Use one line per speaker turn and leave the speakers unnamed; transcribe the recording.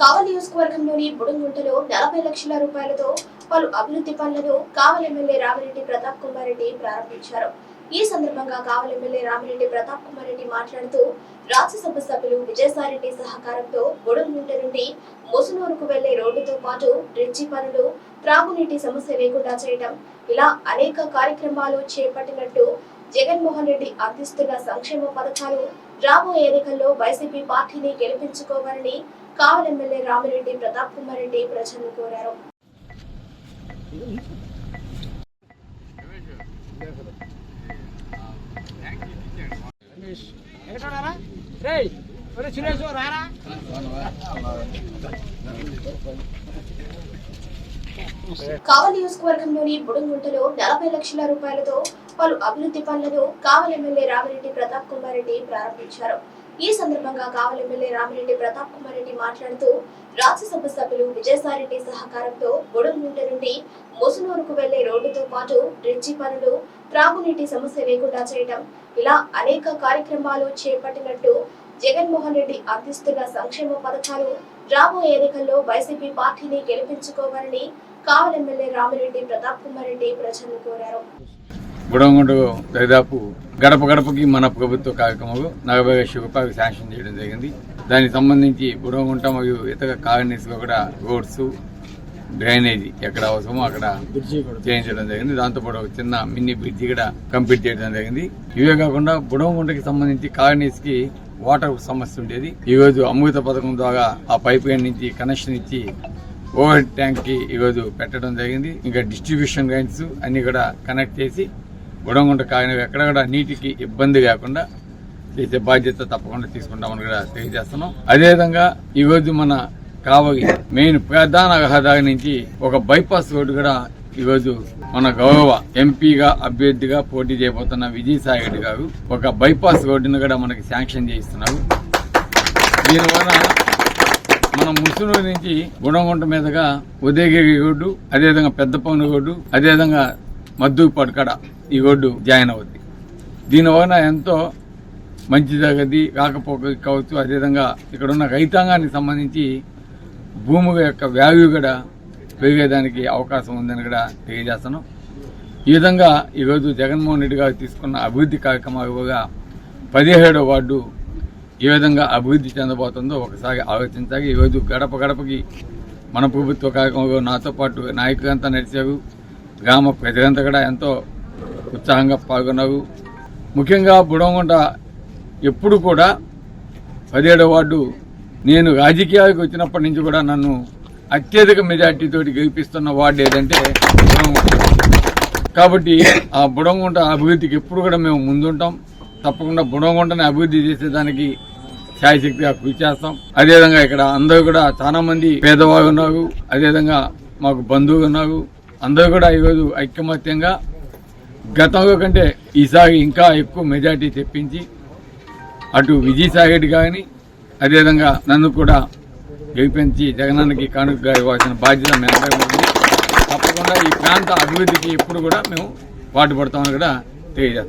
కావలి నియోజకవర్గంలోని బుడంగుంటలో నలభై లక్షల రూపాయలతో పలు అభివృద్ధి పనులను కావలి ఎమ్మెల్యే రామిరెడ్డి ప్రతాప్ కుమార్ రెడ్డి ప్రారంభించారు. ఈ సందర్భంగా కావలి ఎమ్మెల్యే రామిరెడ్డి ప్రతాప్ కుమార్ రెడ్డి మాట్లాడుతూ రాజ్యసభ సభ్యులు విజయసాయిరెడ్డి సహకారంతో బుడంగుంట నుండి ముసునూరుకు వెళ్ళే రోడ్డుతో పాటు బ్రిడ్జి పనులు త్రాగునీటి సమస్య లేకుండా చేయడం ఇలా అనేక కార్యక్రమాలు చేపట్టినట్టు జగన్మోహన్ రెడ్డి అందిస్తున్న సంక్షేమ పథకాలు రాబోయే ఎన్నికల్లో వైసీపీ పార్టీని గెలిపించుకోవాలని కావలి ఎమ్మెల్యే రామిరెడ్డి ప్రతాప్ కుమార్ రెడ్డి ప్రజలను కోరారు. కావలి నియోజకవర్గంలోని బుడంగుంటలో నలభై లక్షల రూపాయలతో పలు అభివృద్ధి పనులను కావలి ఎమ్మెల్యే రామిరెడ్డి ప్రతాప్ కుమార్ రెడ్డి ప్రారంభించారు. ఈ సందర్భంగా కావలి ఎమ్మెల్యే రామిరెడ్డి ప్రతాప్ కుమార్ రెడ్డి మాట్లాడుతూ రాజ్యసభ సభ్యులు విజయసాయిరెడ్డి సహకారంతో బుడంగుంట నుండి ముసునూరుకు వెళ్ళే రోడ్డుతో పాటు బ్రిడ్జి పనులు త్రాగునీటి సమస్య లేకుండా చేయడం ఇలా అనేక కార్యక్రమాలు చేపట్టినట్టు జగన్మోహన్ రెడ్డి అందిస్తున్న సంక్షేమ పథకాలు రాబోయే ఎన్నికల్లో వైసీపీ పార్టీని గెలిపించుకోవాలని కావలి ఎమ్మెల్యే రామిరెడ్డి ప్రతాప్ కుమార్ రెడ్డి ప్రజలను కోరారు.
బుడంగుండు దాదాపు గడప గడపకి మన ప్రభుత్వ కార్యక్రమాలు నలభై లక్షల రూపాయలు శాంక్షన్ చేయడం జరిగింది. దానికి సంబంధించి బుడంగుంట మరియు ఇతర కాలనీస్లో కూడా రోడ్స్ డ్రైనేజీ ఎక్కడ అవసరమో అక్కడ చేయించడం జరిగింది. దాంతోపాటు ఒక చిన్న మినీ బ్రిడ్జి కూడా కంప్లీట్ చేయడం జరిగింది. ఇవే కాకుండా బుడంగుంటకి సంబంధించి కాలనీస్కి వాటర్ సమస్య ఉండేది. ఈ రోజు అమృత పథకం ద్వారా ఆ పైప్ లైన్ నుంచి కనెక్షన్ ఇచ్చి ఓవర్ హెడ్ ట్యాంక్కి ఈరోజు పెట్టడం జరిగింది. ఇంకా డిస్ట్రిబ్యూషన్ లైన్స్ అన్ని కూడా కనెక్ట్ చేసి బుడంగుంట కాగిన ఎక్కడ కూడా నీటికి ఇబ్బంది లేకుండా చేసే బాధ్యత తప్పకుండా తీసుకుంటామని కూడా తెలియజేస్తున్నాం. అదేవిధంగా ఈరోజు మన కావలి మెయిన్ ప్రధాన రహదారి నుంచి ఒక బైపాస్ రోడ్డు కూడా ఈ రోజు మన గౌరవ ఎంపీగా అభ్యర్థిగా పోటీ చేయబోతున్న విజయసాయి రెడ్డి గారు ఒక బైపాస్ రోడ్డును కూడా మనకి శాంక్షన్ చేయిస్తున్నారు. దీనివల్ల మన ముసునూరు నుంచి గుణగుంట మీదుగా ఉదయగిరి రోడ్డు అదేవిధంగా పెద్దపౌని రోడ్డు అదేవిధంగా మద్దూరు పడకడ ఈ రోడ్డు జాయిన్ అవుద్ది. దీనివలన ఎంతో మంచి జరగది కాకపోక కావచ్చు. అదేవిధంగా ఇక్కడ ఉన్న రైతాంగానికి సంబంధించి భూమి యొక్క వాల్యూ కూడా పెరిగేదానికి అవకాశం ఉందని కూడా తెలియజేస్తున్నాం. ఈ విధంగా ఈరోజు జగన్మోహన్ రెడ్డి గారు తీసుకున్న అభివృద్ధి కార్యక్రమాలుగా పదిహేడో వార్డు ఏ విధంగా అభివృద్ధి చెందబోతుందో ఒకసారి ఆలోచించాలి. ఈరోజు గడప గడపకి మన ప్రభుత్వ కార్యక్రమంలో నాతో పాటు నాయకులంతా నడిచారు. గ్రామ ప్రజలంతా కూడా ఎంతో ఉత్సాహంగా పాల్గొన్నారు ముఖ్యంగా బుడవంగుంట ఎప్పుడు కూడా పదిహేడవ వార్డు నేను రాజకీయాలకు వచ్చినప్పటి నుంచి కూడా నన్ను అత్యధిక మెజార్టీతో గెలిపిస్తున్న వార్డు ఏదంటే కాబట్టి ఆ బుడంగుంట అభివృద్ధికి ఎప్పుడు కూడా మేము ముందుంటాం. తప్పకుండా బుడంగుంటని అభివృద్ధి చేసేదానికి శాయశక్తిగా కృషి చేస్తాం. అదేవిధంగా ఇక్కడ అందరూ కూడా చాలా మంది పేదవాళ్ళు ఉన్నారు. అదేవిధంగా మాకు బంధువులు ఉన్నారు. అందరూ కూడా ఈరోజు ఐకమత్యంగా గతంలో కంటే ఈసారి ఇంకా ఎక్కువ మెజార్టీ తెప్పించి అటు విజయసాయి రెడ్డి కానీ అదేవిధంగా నన్ను కూడా గెలిపించి జగనానికి కానుకగా ఇవ్వాల్సిన బాధ్యత మేము తప్పకుండా ఈ ప్రాంత అభివృద్ధికి ఎప్పుడు కూడా మేము పాటుపడతామని కూడా తెలియజేస్తాం.